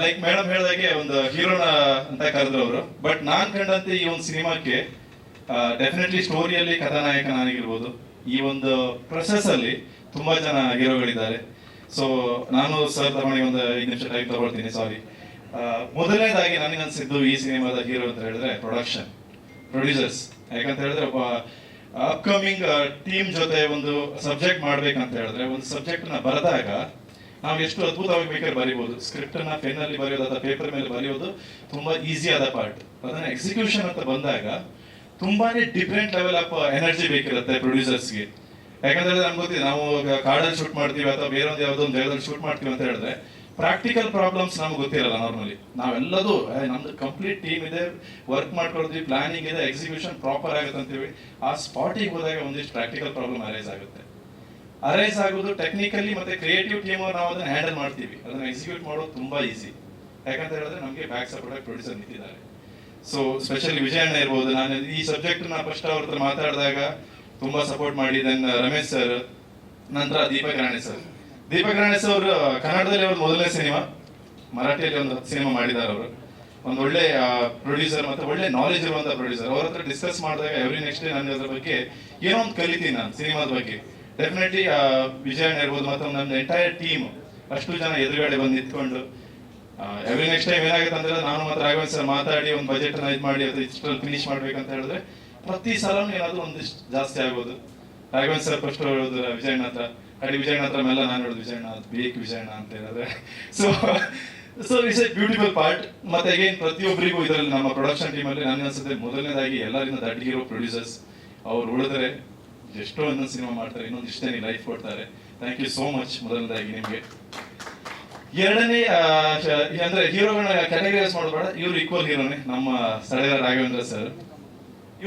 Like madam ಹೇಳ್ದಾಗೆ ಒಂದು ಹೀರೋನ ಅಂತ ಕರೆದ್ರು ಅವರು. ಬಟ್ ನಾನ್ ಕಂಡಂತೆ ಈ ಒಂದು ಸಿನಿಮಾಕ್ಕೆ ಡೆಫಿನೆಟ್ಲಿ ಸ್ಟೋರಿಯಲ್ಲಿ ಕಥಾನಾಯಕ ನಾನಾಗಿರ್ಬೋದು ಈ ಒಂದು ಪ್ರೊಸೆಸ್ ಅಲ್ಲಿ ತುಂಬಾ ಜನ ಹೀರೋಗಳಿದ್ದಾರೆ. ಸೊ ನಾನು ಸರ್ ತಗೊಂಡು ಒಂದು ಐದು ನಿಮಿಷ ಟೈಮ್ ತಗೊಳ್ತೀನಿ ಸಾರಿ ಮೊದಲನೇದಾಗಿ ನನಗೆ ಅನ್ಸಿದ್ದು ಈ ಸಿನಿಮಾದ ಹೀರೋ ಅಂತ ಹೇಳಿದ್ರೆ ಪ್ರೊಡಕ್ಷನ್ ಪ್ರೊಡ್ಯೂಸರ್ಸ್ ಯಾಕಂತ ಹೇಳಿದ್ರೆ ಒಬ್ಬ ಅಪ್ಕಮಿಂಗ್ ಟೀಮ್ ಜೊತೆ ಒಂದು ಸಬ್ಜೆಕ್ಟ್ ಮಾಡ್ಬೇಕಂತ ಹೇಳಿದ್ರೆ, ಒಂದು ಸಬ್ಜೆಕ್ಟ್ನ ಬರೆದಾಗ ನಾವು ಎಷ್ಟು ಅದ್ಭುತವಾಗಿ ಬೇಕಾದ್ರೆ ಬರೀಬಹುದು ಸ್ಕ್ರಿಪ್ಟ್ ಅನ್ನ ಪೆನ್ ಅಲ್ಲಿ ಬರೆಯೋದು ಅಥವಾ ಪೇಪರ್ ಮೇಲೆ ಬರೆಯೋದು ತುಂಬಾ ಈಸಿ ಆದ ಪಾರ್ಟ್ ಅದನ್ನ ಎಕ್ಸಿಕ್ಯೂಷನ್ ಅಂತ ಬಂದಾಗ ತುಂಬಾನೇ ಡಿಫ್ರೆಂಟ್ ಲೆವೆಲ್ ಆಫ್ ಎನರ್ಜಿ ಬೇಕಿರುತ್ತೆ ಪ್ರೊಡ್ಯೂಸರ್ಸ್ಗೆ ಯಾಕಂದ್ರೆ ನಮ್ಗೆ ಗೊತ್ತಿದೆ, ನಾವು ಕಾಡಲ್ಲಿ ಶೂಟ್ ಮಾಡ್ತೀವಿ ಅಥವಾ ಬೇರೆ ಒಂದು ಯಾವುದೋ ಒಂದು ಜಾಗದಲ್ಲಿ ಶೂಟ್ ಮಾಡ್ತೀವಿ ಅಂತ ಹೇಳಿದ್ರೆ ಪ್ರಾಕ್ಟಿಕಲ್ ಪ್ರಾಬ್ಲಮ್ಸ್ ನಮ್ಗೆ ಗೊತ್ತಿರಲ್ಲ ನಾರ್ಮಲಿ ನಾವೆಲ್ಲದೂ ನಮ್ದು ಕಂಪ್ಲೀಟ್ ಟೀಮ್ ಇದೆ ವರ್ಕ್ ಮಾಡ್ಕೊಳ್ತೀವಿ ಪ್ಲಾನಿಂಗ್ ಇದೆ ಎಕ್ಸಿಕ್ಯೂಷನ್ ಪ್ರಾಪರ್ ಆಗುತ್ತೆ ಅಂತೀವಿ. ಆ ಸ್ಪಾಟಿಗೆ ಹೋದಾಗ ಒಂದಿಷ್ಟು ಪ್ರಾಕ್ಟಿಕಲ್ ಪ್ರಾಬ್ಲಮ್ ಅರೈಸ್ ಆಗುತ್ತೆ. ಅರೈಸ್ ಆಗೋದು ಟೆಕ್ನಿಕಲಿ ಮತ್ತೆ ಕ್ರಿಯೇಟಿವ್ ಟೀಮ್ ನಾವು ಅದನ್ನ ಹ್ಯಾಂಡಲ್ ಮಾಡ್ತೀವಿ. ಅದನ್ನ ಎಕ್ಸಿಕ್ಯೂಟ್ ಮಾಡೋದು ತುಂಬಾ ಈಸಿ ಯಾಕಂತ ಹೇಳಿದ್ರೆ ನಮಗೆ ಬ್ಯಾಕ್ ಸಪೋರ್ಟ್ ಪ್ರೊಡ್ಯೂಸರ್ ನಿಂತಿದ್ದಾರೆ. ಸೊ ಸ್ಪೆಷಲಿ ವಿಜಯಣ್ಣ ಇರ್ಬೋದು. ನಾನು ಈ ಸಬ್ಜೆಕ್ಟ್ನ ಫಸ್ಟ್ ಅವ್ರ ಹತ್ರ ಮಾತಾಡಿದಾಗ ತುಂಬಾ ಸಪೋರ್ಟ್ ಮಾಡಿ. ದೆನ್ ರಮೇಶ್ ಸರ್ ನಂತರ ದೀಪಕ್ ರಾಣೆ ಸರ್ ದೀಪಕ್ ರಾಣೆ ಸರ್ ಅವರು ಕನ್ನಡದಲ್ಲಿ ಅವ್ರ ಮೊದಲನೇ ಸಿನಿಮಾ. ಮರಾಠಿಯಲ್ಲಿ ಒಂದು ಸಿನಿಮಾ ಮಾಡಿದ್ದಾರೆ ಅವರು. ಒಂದು ಒಳ್ಳೆ ಪ್ರೊಡ್ಯೂಸರ್ ಮತ್ತೆ ಒಳ್ಳೆ ನಾಲೆಜ್ ಇರುವಂತ ಪ್ರೊಡ್ಯೂಸರ್ ಅವ್ರ ಹತ್ರ ಡಿಸ್ಕಸ್ ಮಾಡಿದಾಗ ಎವ್ರಿ ನೆಕ್ಸ್ಟ್ ಡೇ ನಾನು ಅದ್ರ ಬಗ್ಗೆ ಏನೋ ಒಂದು ಕಲಿತೀನಿ ನಾನು ಸಿನಿಮಾದ ಬಗ್ಗೆ. ಡೆಫಿನೆಟ್ಲಿ ವಿಜಯ್ ಇರ್ಬೋದು ಮತ್ತು ನನ್ನ ಎಂಟೈರ್ ಟೀಮ್ ಅಷ್ಟು ಜನ ಎದುರುಗಡೆ ಬಂದು ನಿಂತ್ಕೊಂಡು ಎವ್ರಿ ನೆಕ್ಸ್ಟ್ ಟೈಮ್ ಏನಾಗುತ್ತೆ ಅಂದ್ರೆ ನಾನು ಮತ್ತೆ ರಾಘವೇಂದ್ರ ಸರ್ ಮಾತಾಡಿ, ಒಂದು ಬಜೆಟ್ ಅನ್ನ ಇದು ಮಾಡಿ, ಅದು ಇಷ್ಟರಲ್ಲಿ ಫಿನಿಶ್ ಮಾಡ್ಬೇಕಂತ ಹೇಳಿದ್ರೆ, ಪ್ರತಿ ಸಲನೂ ಏನಾದ್ರು ಒಂದಿಷ್ಟು ಜಾಸ್ತಿ ಆಗೋದು ರಾಘವೇಂದ್ರ ಸರ್ ಫಸ್ಟ್ ಹೇಳೋದು ವಿಜಯಣ್ಣ ಹತ್ರ, ಅಡಿ ವಿಜಯಣ್ಣ ಹತ್ರ ಮೇಲೆ ನಾನು ಹೇಳೋದು, ವಿಜಯಣ್ಣ ಅದು ಬೇಕು ವಿಜಯಣ್ಣ ಅಂತ ಹೇಳಿದ್ರೆ. So so it's a beautiful part ಮತ್ತೆ ಅಗೇನ್ ಪ್ರತಿಯೊಬ್ಬರಿಗೂ ಇದರಲ್ಲಿ ನಮ್ಮ ಪ್ರೊಡಕ್ಷನ್ ಟೀಮಲ್ಲಿ ನನಗೆ ಅನ್ಸುತ್ತೆ ಮೊದಲನೇದಾಗಿ ಎಲ್ಲರಿಂದ ದಡ್ಡಿಗಿರೋ ಪ್ರೊಡ್ಯೂಸರ್ಸ್ ಅವ್ರು ಉಳಿದ್ರೆ ಎಷ್ಟೋ ಇನ್ನೊಂದು ಸಿನಿಮಾ ಮಾಡ್ತಾರೆ, ಇನ್ನೊಂದು ಇಷ್ಟೇ ಲೈಫ್ ಕೊಡ್ತಾರೆ. ಥ್ಯಾಂಕ್ ಯು ಸೋ ಮಚ್ ಮೊದಲನೇದಾಗಿ ನಿಮಗೆ. ಎರಡನೇ ಅಂದ್ರೆ ಹೀರೋಗಳನ್ನ ಕ್ಯಾಟಗರೈಸ್ ಮಾಡಬೇಡ. ಇವ್ರು ಈಕ್ವಲ್ ಹೀರೋನೇ. ನಮ್ಮ ಸ್ಥಳೀಯ ರಾಘವೇಂದ್ರ ಸರ್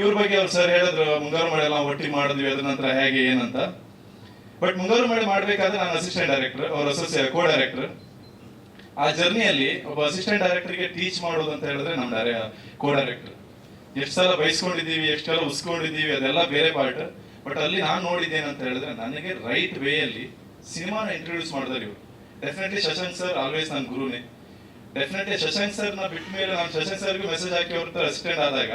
ಇವ್ರ ಬಗ್ಗೆ ಅವ್ರು ಸರ್ ಹೇಳಿದ್ರು, ಮುಂಗಾರು ಮಳೆ ಎಲ್ಲ ಒಟ್ಟಿ ಮಾಡಿದ್ವಿ, ಅದ್ರ ನಂತರ ಹೇಗೆ, ಏನಂತ. ಬಟ್ ಮುಂಗಾರು ಮಳೆ ಮಾಡ್ಬೇಕಾದ್ರೆ ನಾನು ಅಸಿಸ್ಟೆಂಟ್ ಡೈರೆಕ್ಟರ್ ಅವ್ರ ಅಸೋಸಿಯೇಟ್ ಕೋ ಡೈರೆಕ್ಟರ್ ಆ ಜರ್ನಿಯಲ್ಲಿ ಒಬ್ಬ ಅಸಿಸ್ಟೆಂಟ್ ಡೈರೆಕ್ಟರ್ಗೆ ಟೀಚ್ ಮಾಡೋದು ಅಂತ ಹೇಳಿದ್ರೆ ನಮ್ಮ ಡೈರೆ ಕೋ ಡೈರೆಕ್ಟರ್ ಎಷ್ಟು ಸಲ ಬೈಸ್ಕೊಂಡಿದ್ದೀವಿ, ಎಷ್ಟು ಸಲ ಉಸ್ಕೊಂಡಿದ್ದೀವಿ, ಅದೆಲ್ಲ ಬೇರೆ ಪಾರ್ಟ್ ಬಟ್ ಅಲ್ಲಿ ನಾನು ನೋಡಿದ್ದೇನೆ ಅಂತ ಹೇಳಿದ್ರೆ ನನಗೆ ರೈಟ್ ವೇ ಅಲ್ಲಿ ಸಿನಿಮಾನ ಇಂಟ್ರೊಡ್ಯೂಸ್ ಮಾಡಿದ್ರು ಇವರು. ಡೆಫಿನೆಟ್ಲಿ ಶಶಾಂಕ್ ಸರ್ ಆಲ್ವೇಸ್ ನನ್ನ ಗುರುನೇ. ಡೆಫಿನೆಟ್ಲಿ ಶಶಾಂಕ್ ಸರ್ನ ಬಿಟ್ಟ ಮೇಲೆ ನಾನು ಶಶಾಂಕ್ ಸರ್ಗೂ ಮೆಸೇಜ್ ಹಾಕಿ ಅವ್ರ ಅಸಿಸ್ಟೆಂಟ್ ಆದಾಗ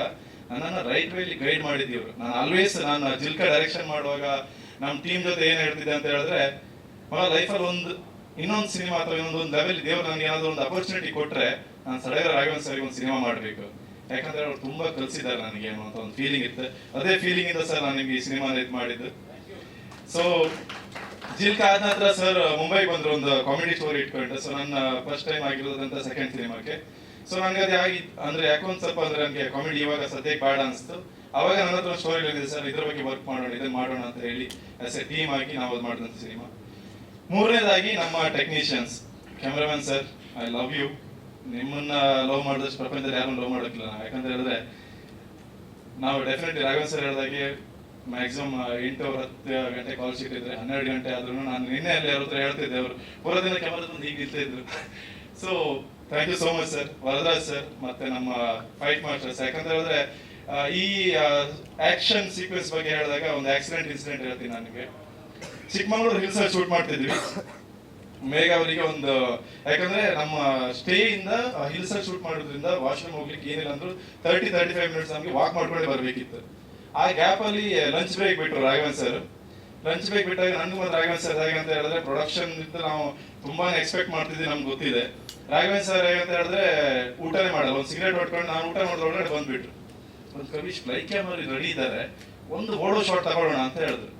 ನನ್ನನ್ನು ರೈಟ್ ವೇ ಅಲ್ಲಿ ಗೈಡ್ ಮಾಡಿದ್ದೀವ್ರು ನಾನು ಆಲ್ವೇಸ್ ನಾನು ಜಿಲ್ಕ ಡೈರೆಕ್ಷನ್ ಮಾಡುವಾಗ ನಮ್ಮ ಟೀಮ್ ಜೊತೆ ಏನ್ ಹೇಳ್ತಿದ್ದೆ ಅಂತ ಹೇಳಿದ್ರೆ ಮಗ ಲೈಫಲ್ಲಿ ಒಂದು ಇನ್ನೊಂದು ಸಿನಿಮಾ ಅಥವಾ ಇನ್ನೊಂದು ಒಂದು ಲೆವೆಲ್ ದೇವ್ರು ನನಗೆ ಏನಾದ್ರು ಒಂದು ಅಪರ್ಚುನಿಟಿ ಕೊಟ್ರೆ ನಾನು ಸಡಗರ ರಾಘವನ್ ಸರ್ ಒಂದು ಸಿನಿಮಾ ಮಾಡಬೇಕು. ಯಾಕಂದ್ರೆ ಅವ್ರು ತುಂಬಾ ಕಲ್ಸಿದ್ದಾರೆ ನನಗೆ ಅಂತ ಒಂದು ಫೀಲಿಂಗ್ ಇತ್ತು. ಅದೇ ಫೀಲಿಂಗ್ ಇಂದ ಸರ್ ನಾನು ನಿಮ್ಗೆ ಈ ಸಿನಿಮಾ ಇದು ಮಾಡಿದ್ದು. ಸೊ ಜಿಲ್ಕ ಆದ ನಂತರ ಸರ್ ಮುಂಬೈಗೆ ಬಂದ್ರು ಒಂದು ಕಾಮಿಡಿ ಸ್ಟೋರಿ ಇಟ್ಕೊಂಡೆ ಸೊ ನನ್ನ ಫಸ್ಟ್ ಟೈಮ್ ಆಗಿರೋದಂತ ಸೆಕೆಂಡ್ ಸಿನಿಮಾಕ್ಕೆ. ಸೊ ನನಗೆ ಅದು ಆಗಿ, ಅಂದ್ರೆ ಯಾಕೊಂದ್ ಸ್ವಲ್ಪ ಅಂದ್ರೆ ನನಗೆ ಕಾಮಿಡಿ ಇವಾಗ ಸದ್ಯಕ್ಕೆ ಬೇಡ ಅನಿಸ್ತು. ಅವಾಗ ನನ್ನ ಹತ್ರ ಸ್ಟೋರಿ ಹೇಳಿದೆ ಸರ್, ಇದ್ರ ಬಗ್ಗೆ ವರ್ಕ್ ಮಾಡೋಣ ಇದನ್ನ ಮಾಡೋಣ ಅಂತ ಹೇಳಿ ಆಸ್ ಎ ಟೀಮ್ ಆಗಿ ನಾವು ಅದು ಮಾಡಿದಂಥ ಸಿನಿಮಾ. ಮೂರನೇದಾಗಿ ನಮ್ಮ technicians cameraman sir I love you ನಿಮ್ಮನ್ನ ಲವ್ ಮಾಡಿದಷ್ಟು ಪ್ರಪಂಚದಲ್ಲಿ ಯಾರನ್ನು ಲವ್ ಮಾಡೋಕ್ಕಿಲ್ಲ ನಾವು ಯಾಕಂತ ಹೇಳಿದ್ರೆ, ನಾವು ಡೆಫಿನೆಟ್ಲಿ ರಾಘವನ್ ಸರ್ ಹೇಳಿದಾಗೆ ಮ್ಯಾಕ್ಸಿಮಮ್ ಎಂಟು ಹತ್ತು ಗಂಟೆ ಕಾಲ್ ಸಿಕ್ಕಿದ್ರೆ, ಹನ್ನೆರಡು ಗಂಟೆ ಆದ್ರೂ ನಾನು ನಿನ್ನೆ ಅಲ್ಲಿ ಅವ್ರ ಹತ್ರ ಹೇಳ್ತಿದ್ದೆ ಅವರು. ಪೂರ ದಿನ ತಂದು ಹೀಗೆ ಇರ್ತಾ ಇದ್ರು. So thank you so much sir Varadaj sir ಮತ್ತೆ ನಮ್ಮ ಫೈಟ್ ಮಾಸ್ಟರ್ಸ್ ಯಾಕಂತ ಹೇಳಿದ್ರೆ ಈ ಆಕ್ಷನ್ ಸೀಕ್ವೆನ್ಸ್ ಬಗ್ಗೆ ಹೇಳಿದಾಗ ಒಂದು ಆಕ್ಸಿಡೆಂಟ್ ಇನ್ಸಿಡೆಂಟ್ ಹೇಳ್ತೀನಿ ನನಗೆ ಚಿಕ್ಕಮಗಳೂರು ಅಲ್ಲಿ ಶೂಟ್ ಮಾಡ್ತಿದ್ವಿ. ಮೇಘ ಅವರಿಗೆ ಒಂದು, ಯಾಕಂದ್ರೆ ನಮ್ಮ ಸ್ಟೇ ಇಂದ ಹಿಲ್ಸ್ ಶೂಟ್ ಮಾಡೋದ್ರಿಂದ ವಾಶ್ರೂಮ್ ಹೋಗ್ಲಿಕ್ಕೆ ಏನಿಲ್ಲ ಅಂದ್ರು ತರ್ಟಿ ತರ್ಟಿ ಫೈವ್ ಮಿನಿಟ್ಸ್ ನಮಗೆ ವಾಕ್ ಮಾಡ್ಕೊಂಡು ಬರಬೇಕಿತ್ತು. ಆ ಗ್ಯಾಪ್ ಅಲ್ಲಿ ಲಂಚ್ ಬ್ರೇಕ್ ಬಿಟ್ಟರು ರಾಘವನ್ ಸರ್ ಲಂಚ್ ಬ್ರೇಕ್ ಬಿಟ್ಟಾಗ ನನ್ಗೆ ಒಂದು ರಾಘವನ್ ಸರ್ ಅಂತ ಹೇಳಿದ್ರೆ ಪ್ರೊಡಕ್ಷನ್ ಇಂದ ನಾವು ತುಂಬಾ ಎಕ್ಸ್ಪೆಕ್ಟ್ ಮಾಡ್ತಿದ್ವಿ ನಮ್ಗೆ ಗೊತ್ತಿದೆ. ರಾಘವನ್ ಸರ್ ಅಂತ ಹೇಳಿದ್ರೆ ಊಟನೇ ಮಾಡಲ್ಲ, ಒಂದು ಸಿಗರೇಟ್ ಹೊಡ್ಕೊಂಡು ನಾನು ಊಟ ಮಾಡಿದ ಒಳಗಡೆ ಬಂದ್ಬಿಟ್ರು. ಒಂದು ಕವಿಶ್ ಲೈಕ್ ಕ್ಯಾಮರ್ ರೆಡಿ ಇದ್ದಾರೆ, ಒಂದು ಓಡೋ ಶಾಟ್ ತಗೊಳ್ಳೋಣ ಅಂತ ಹೇಳಿದ್ರು.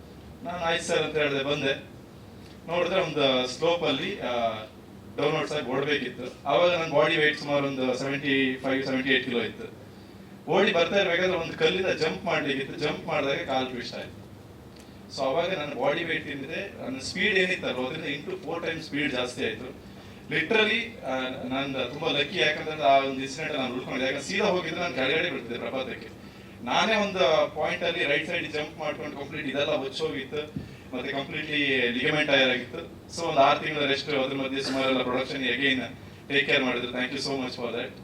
ನಾನು ಆಯ್ತು ಸರ್ ಅಂತ ಹೇಳಿದೆ, ಬಂದೆ. ನೋಡಿದ್ರೆ ಒಂದು ಸ್ಲೋಪ್ ಅಲ್ಲಿ ಡೌನ್ವರ್ಡ್ಸ್ ಆಗಿ ಓಡಬೇಕಿತ್ತು. ಆವಾಗ ನನ್ನ ಬಾಡಿ ವೆಯ್ಟ್ ಸುಮಾರು ಒಂದು seventy five seventy eight kilo ಇತ್ತು. ಓಡಿ ಬರ್ತಾ ಇರಬೇಕಾದ್ರೆ ಒಂದು ಕಲ್ಲಿಂದ ಜಂಪ್ ಮಾಡ್ಲಿಕ್ಕಿತ್ತು ಜಂಪ್ ಮಾಡಿದಾಗ ಕಾಲ್ ಟ್ವಿಸ್ಟ್ ಆಯ್ತು. ಸೊ ಅವಾಗ ನನ್ನ ಬಾಡಿ ವೆಯ್ಟ್ ಏನಿದೆ, ನನ್ನ ಸ್ಪೀಡ್ ಏನಿತ್ತಲ್ಲ, ಅದರಿಂದ ಇಂಟು ಫೋರ್ ಟೈಮ್ ಸ್ಪೀಡ್ ಜಾಸ್ತಿ ಆಯಿತು. ಲಿಟ್ರಲಿ ನಾನು ತುಂಬಾ ಲಕ್ಕಿ ಯಾಕಂದ್ರೆ ಆ ಒಂದು ಇನ್ಸಿಡೆಂಟ್ ನಾನು ಉಳ್ಕೊಂಡಿದ್ದೆ. ಯಾಕಂದ್ರೆ ಸೀದಾ ಹೋಗಿದ್ರೆ ನಾನು ಕೆಳಗಡೆ ಬಿಡ್ತಿದ್ದೆ ಪ್ರಪಾತಕ್ಕೆ. ನಾನೇ ಒಂದು ಪಾಯಿಂಟ್ ಅಲ್ಲಿ ರೈಟ್ ಸೈಡ್ ಜಂಪ್ ಮಾಡ್ಕೊಂಡು ಕಂಪ್ಲೀಟ್ ಇದೆಲ್ಲ ಹೊಚ್ಚೋಗಿತ್ತು ಮತ್ತೆ ಕಂಪ್ಲೀಟ್ಲಿ ಲಿಗಮೆಂಟ್ ಟೈರ್ ಆಗಿತ್ತು. ಸೊ ಒಂದು ಆರು ತಿಂಗಳ ರೆಸ್ಟ್ ಅದ್ರ ಮಧ್ಯೆ ಸುಮಾರು ಎಲ್ಲ ಪ್ರೊಡಕ್ಷನ್ ಅಗೈನ್ ಟೇಕ್ ಕೇರ್ ಮಾಡಿದ್ರು. Thank you so much for that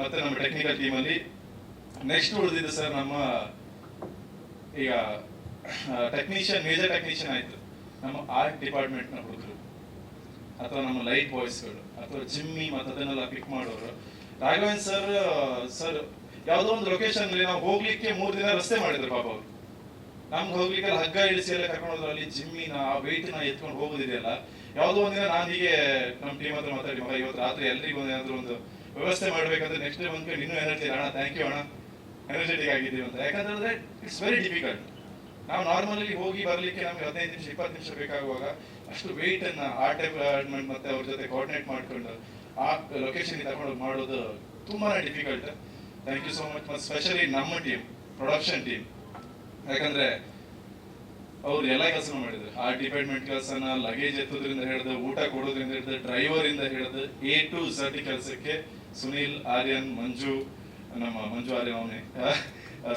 ಮತ್ತೆ ನಮ್ಮ ಟೆಕ್ನಿಕಲ್ ಟೀಮ್ ಅಲ್ಲಿ ನೆಕ್ಸ್ಟ್ ಉಳಿದಿದ್ದು ಸರ್ ನಮ್ಮ ಈಗ ಟೆಕ್ನಿಷಿಯನ್ ಮೇಜರ್ ಟೆಕ್ನಿಷಿಯನ್ ಆಯಿತು. ನಮ್ಮ ಆರ್ಟ್ ಡಿಪಾರ್ಟ್ಮೆಂಟ್ನ ಹುಡುಗರು. ಅಥವಾ ನಮ್ಮ ಲೈಟ್ ಬಾಯ್ಸ್ಗಳು ಅಥವಾ ಜಿಮ್ಮಿ ಮತ್ತು ಅದನ್ನೆಲ್ಲ ಪಿಕ್ ಮಾಡೋರು. ರಾಘವೇಂದ್ರ ಸರ್ ಸರ್ ಯಾವುದೋ ಒಂದು ಲೊಕೇಶನ್ ನಾವು ಹೋಗ್ಲಿಕ್ಕೆ ಮೂರು ದಿನ ರಸ್ತೆ ಮಾಡಿದ್ರು ಪಾಪ ಅವರು. ನಮ್ಗೆ ಹೋಗ್ಲಿಕ್ಕೆ ಹಗ್ಗ ಇಳಿಸಿ ಎಲ್ಲ ಕರ್ಕೊಂಡು ಹೋದ್ರೆ ಅಲ್ಲಿ ಜಿಮ್ಮಿನ, ಆ ನ ಎತ್ಕೊಂಡು ಹೋಗೋದಿದೆಯಲ್ಲ? ಯಾವುದೋ ಒಂದಿನ ನಾನು ಹೀಗೆ ನಮ್ಮ ಟೀಮ್ ಹತ್ರ ಮಾತಾಡಿ ಮಗ ಇವತ್ತು ರಾತ್ರಿ ಎಲ್ರಿಗೂ ಏನಾದ್ರು ಒಂದು ವ್ಯವಸ್ಥೆ ಮಾಡ್ಬೇಕಂದ್ರೆ ನೆಕ್ಸ್ಟ್ ಡೇ ಬಂದ್ಕೊಂಡು ಇನ್ನೂ ಎನರ್ಜಿ ಅಣ್ಣ ಥ್ಯಾಂಕ್ ಯು ಅಣ್ಣ. ಎನರ್ಜೆಟಿಕ್ ಆಗಿದ್ದೀವಿ ಅಂತ. ಯಾಕಂತಂದ್ರೆ ಇಟ್ಸ್ ವೆರಿ ಡಿಫಿಕಲ್ಟ್ ನಾವು ನಾರ್ಮಲಿ ಹೋಗಿ ಬರ್ಲಿಕ್ಕೆ ನಮ್ಗೆ ಹದಿನೈದು ನಿಮಿಷ, ಇಪ್ಪತ್ತು ನಿಮಿಷ ಬೇಕಾಗುವಾಗ ಅಷ್ಟು ವೆಯ್ಟ್ ಅನ್ನ ಆ ಡಿಪಾರ್ಟ್ಮೆಂಟ್ ಮತ್ತೆ ಅವ್ರ ಜೊತೆ ಕೋಆರ್ಡಿನೇಟ್ ಮಾಡ್ಕೊಂಡು ಆ ಲೊಕೇಶನ್ ತಗೊಂಡು ಮಾಡೋದು ತುಂಬಾನೇ difficult thank you so much ಮತ್ತೆ ಸ್ಪೆಷಲಿ ನಮ್ಮ ಟೀಮ್ ಪ್ರೊಡಕ್ಷನ್ ಟೀಮ್ ಯಾಕಂದ್ರೆ ಅವ್ರು ಎಲ್ಲ ಕೆಲಸ ಮಾಡಿದ್ರು. ಆ ಡಿಪಾರ್ಟ್ಮೆಂಟ್ ಕೆಲಸನ ಲಗೇಜ್ ಎತ್ತೋದ್ರಿಂದ ಹಿಡಿದು, ಊಟ ಕೊಡೋದ್ರಿಂದ ಹಿಡಿದು ಡ್ರೈವರ್ ಇಂದ ಹಿಡಿದು ಎ ಟು ಝಡ್ ಕೆಲಸಕ್ಕೆ ಸುನೀಲ್, ಆರ್ಯನ್, ಮಂಜು, ನಮ್ಮ ಮಂಜು, ಆರ್ಯನ್ ಅವನೇ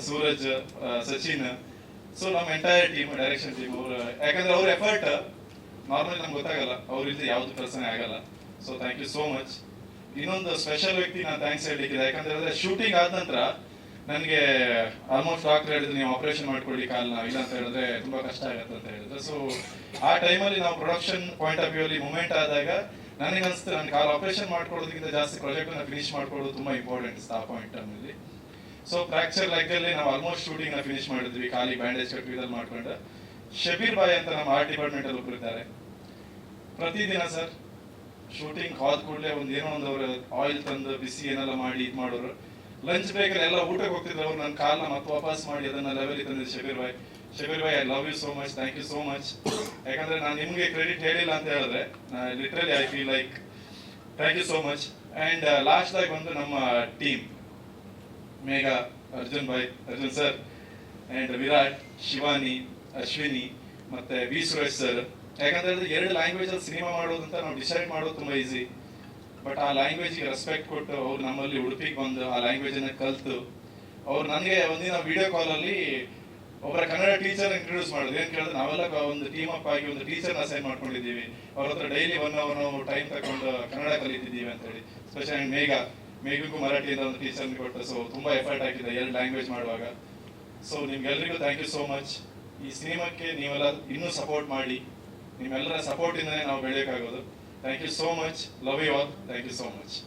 ಸೂರಜ್ ಸಚಿನ್. ಸೊ ನಮ್ಮ ಎಂಟೈರ್ ಟೀಮ್ ಡೈರೆಕ್ಷನ್ ಟೀಮ್ ಅವ್ರ, ಯಾಕಂದ್ರೆ ಅವ್ರ ಎಫರ್ಟ್ ನಾರ್ಮಲಿ ನಮ್ಗೆ ಗೊತ್ತಾಗಲ್ಲ. ಅವ್ರಿಂದ ಯಾವ್ದು ಕೆಲಸನೇ ಆಗಲ್ಲ. So thank you so much ಇನ್ನೊಂದು ಸ್ಪೆಷಲ್ ವ್ಯಕ್ತಿ ನಾನು ಥ್ಯಾಂಕ್ಸ್ ಹೇಳಲಿಕ್ಕಿದೆ. ಯಾಕಂದ್ರೆ ಶೂಟಿಂಗ್ ಆದ ನಂತರ ನನಗೆ ಆಲ್ಮೋಸ್ಟ್ ಡಾಕ್ಟರ್ ಹೇಳಿದ್ರು ನೀವು ಆಪರೇಷನ್ ಮಾಡ್ಕೊಳ್ಳಿ ಕಾಲ್ನ? ಇಲ್ಲ ಅಂತ ಹೇಳಿದ್ರೆ ತುಂಬಾ ಕಷ್ಟ ಆಗುತ್ತೆ ಅಂತ ಹೇಳಿದ್ರು. ಸೊ ಆ ಟೈಮಲ್ಲಿ ನಾವು ಪ್ರೊಡಕ್ಷನ್ ಪಾಯಿಂಟ್ ಆಫ್ ವ್ಯೂ ಅಲ್ಲಿ ಮೂಮೆಂಟ್ ಆದಾಗ ನನಗೆ ಅನಿಸ್ತು ನನ್ನ ಕಾಲ್ ಆಪರೇಷನ್ ಮಾಡ್ಕೊಳ್ಳೋದಕ್ಕಿಂತ ಜಾಸ್ತಿ ಪ್ರಾಜೆಕ್ಟ್ ಫಿನಿಶ್ ಮಾಡ್ಕೊಳ್ಳೋದು ತುಂಬಾ ಇಂಪಾರ್ಟೆಂಟ್ ಆ ಪಾಯಿಂಟ್ ಅಲ್ಲಿ. ಸೊ ಫ್ರಾಕ್ಚರ್ ಅಲ್ಲಿ ನಾವು ಆಲ್ಮೋಸ್ಟ್ ಶೂಟಿಂಗ್ನ ಫಿನಿಶ್ ಮಾಡಿದ್ವಿ, ಖಾಲಿ ಬ್ಯಾಂಡೇಜ್ ಕಟ್ಟಿ ಇದ್ರಲ್ಲಿ ಮಾಡ್ಕೊಂಡು. ಶಬೀರ್ ಬಾಯ್ ಅಂತ ನಮ್ಮ ಆರ್ಟ್ ಡಿಪಾರ್ಟ್ಮೆಂಟ್ ಅಲ್ಲಿ ಒಬ್ರು ಇದ್ದಾರೆ. ಪ್ರತಿದಿನ ಸರ್ ಶೂಟಿಂಗ್ ಹೋದ ಕೂಡಲೇ ಒಂದೇನೋ ಒಂದು ಅವ್ರ ಆಯಿಲ್ ತಂದು ಬಿಸಿ ಏನೆಲ್ಲ ಮಾಡಿ ಇದು ಮಾಡೋರು. ಲಂಚ್ ಬ್ರೇಕಲ್ಲಿ ಎಲ್ಲ ಊಟಕ್ಕೆ ಹೋಗ್ತಿದ್ರು. ಅವ್ರು ನನ್ನ ಕಾಲ್ನ ಮತ್ತೆ ವಾಪಸ್ ಮಾಡಿ ಅದನ್ನ ಲೆವೆಲ್ ತಂದಿದ್ದು Shabbir bhai. Shabbir bhai I love you so much thank you so much ಯಾಕಂದ್ರೆ ನಾನು ನಿಮಗೆ ಕ್ರೆಡಿಟ್ ಹೇಳಿಲ್ಲ ಅಂತ ಹೇಳಿದ್ರೆ literally I feel like thank you so much and last ಆಗಿ ಬಂದು ನಮ್ಮ team Megha, Arjun bhai, Arjun sir and Virat, Shivani, Ashwini, ಮತ್ತೆ ವಿ ಸುರೇಶ್ ಸರ್ ಯಾಕಂದ್ರೆ ಎರಡು ಲ್ಯಾಂಗ್ವೇಜ್ ಅಲ್ಲಿ ಸಿನಿಮಾ ಮಾಡೋದು ಅಂತ ನಾವು ಡಿಸೈಡ್ ಮಾಡೋದು ತುಂಬಾ ಈಸಿ ಬಟ್ ಆ ಲ್ಯಾಂಗ್ವೇಜ್ ರೆಸ್ಪೆಕ್ಟ್ ಕೊಟ್ಟು ಅವ್ರು ನಮ್ಮಲ್ಲಿ ಉಡುಪಿಗೆ ಬಂದು ಆ ಲ್ಯಾಂಗ್ವೇಜ್ ಅನ್ನ ಕಲ್ತು, ಅವ್ರು ನನಗೆ ಒಂದಿನ ವಿಡಿಯೋ ಕಾಲ್ ಅಲ್ಲಿ ಒಬ್ಬರ ಕನ್ನಡ ಟೀಚರ್ ಇಂಟ್ರೊಡ್ಯೂಸ್ ಮಾಡಿದ್ರು. ಏನ್ ಕೇಳಿದ್ರೆ, ನಾವೆಲ್ಲ ಒಂದು ಟೀಮ್ ಅಪ್ ಆಗಿ ಒಂದು ಟೀಚರ್ ಅಸೈನ್ ಮಾಡ್ಕೊಂಡಿದ್ದೀವಿ. ಅವ್ರ ಹತ್ರ ಡೈಲಿ ಒನ್ ಅವರ್ ನಾವು ಟೈಮ್ ತಗೊಂಡು ಕನ್ನಡ ಕಲಿತಿದ್ದೀವಿ ಅಂತ ಹೇಳಿ. ಸ್ಪೆಷಲ್ ಮೇಘ ಮೇಘಗೂ ಮರಾಠಿಯಿಂದ ಒಂದು ಟೀಚರ್ ಕೊಟ್ಟು ಸೊ ತುಂಬಾ ಎಫರ್ಟ್ ಹಾಕಿದೆ ಎರಡು ಲ್ಯಾಂಗ್ವೇಜ್ ಮಾಡುವಾಗ. ಸೊ ನಿಮ್ಗೆಲ್ರಿಗೂ ಥ್ಯಾಂಕ್ ಯು ಸೋ ಮಚ್ ಈ ಸಿನಿಮಾಕ್ಕೆ ನೀವೆಲ್ಲ ಇನ್ನೂ ಸಪೋರ್ಟ್ ಮಾಡಿ. ನಿಮ್ಮೆಲ್ಲರ ಸಪೋರ್ಟ್ ಇಂದನೇ ನಾವು ಬೆಳೆಯೋಕ್ಕಾಗೋದು. Thank you so much. Love you all. Thank you so much.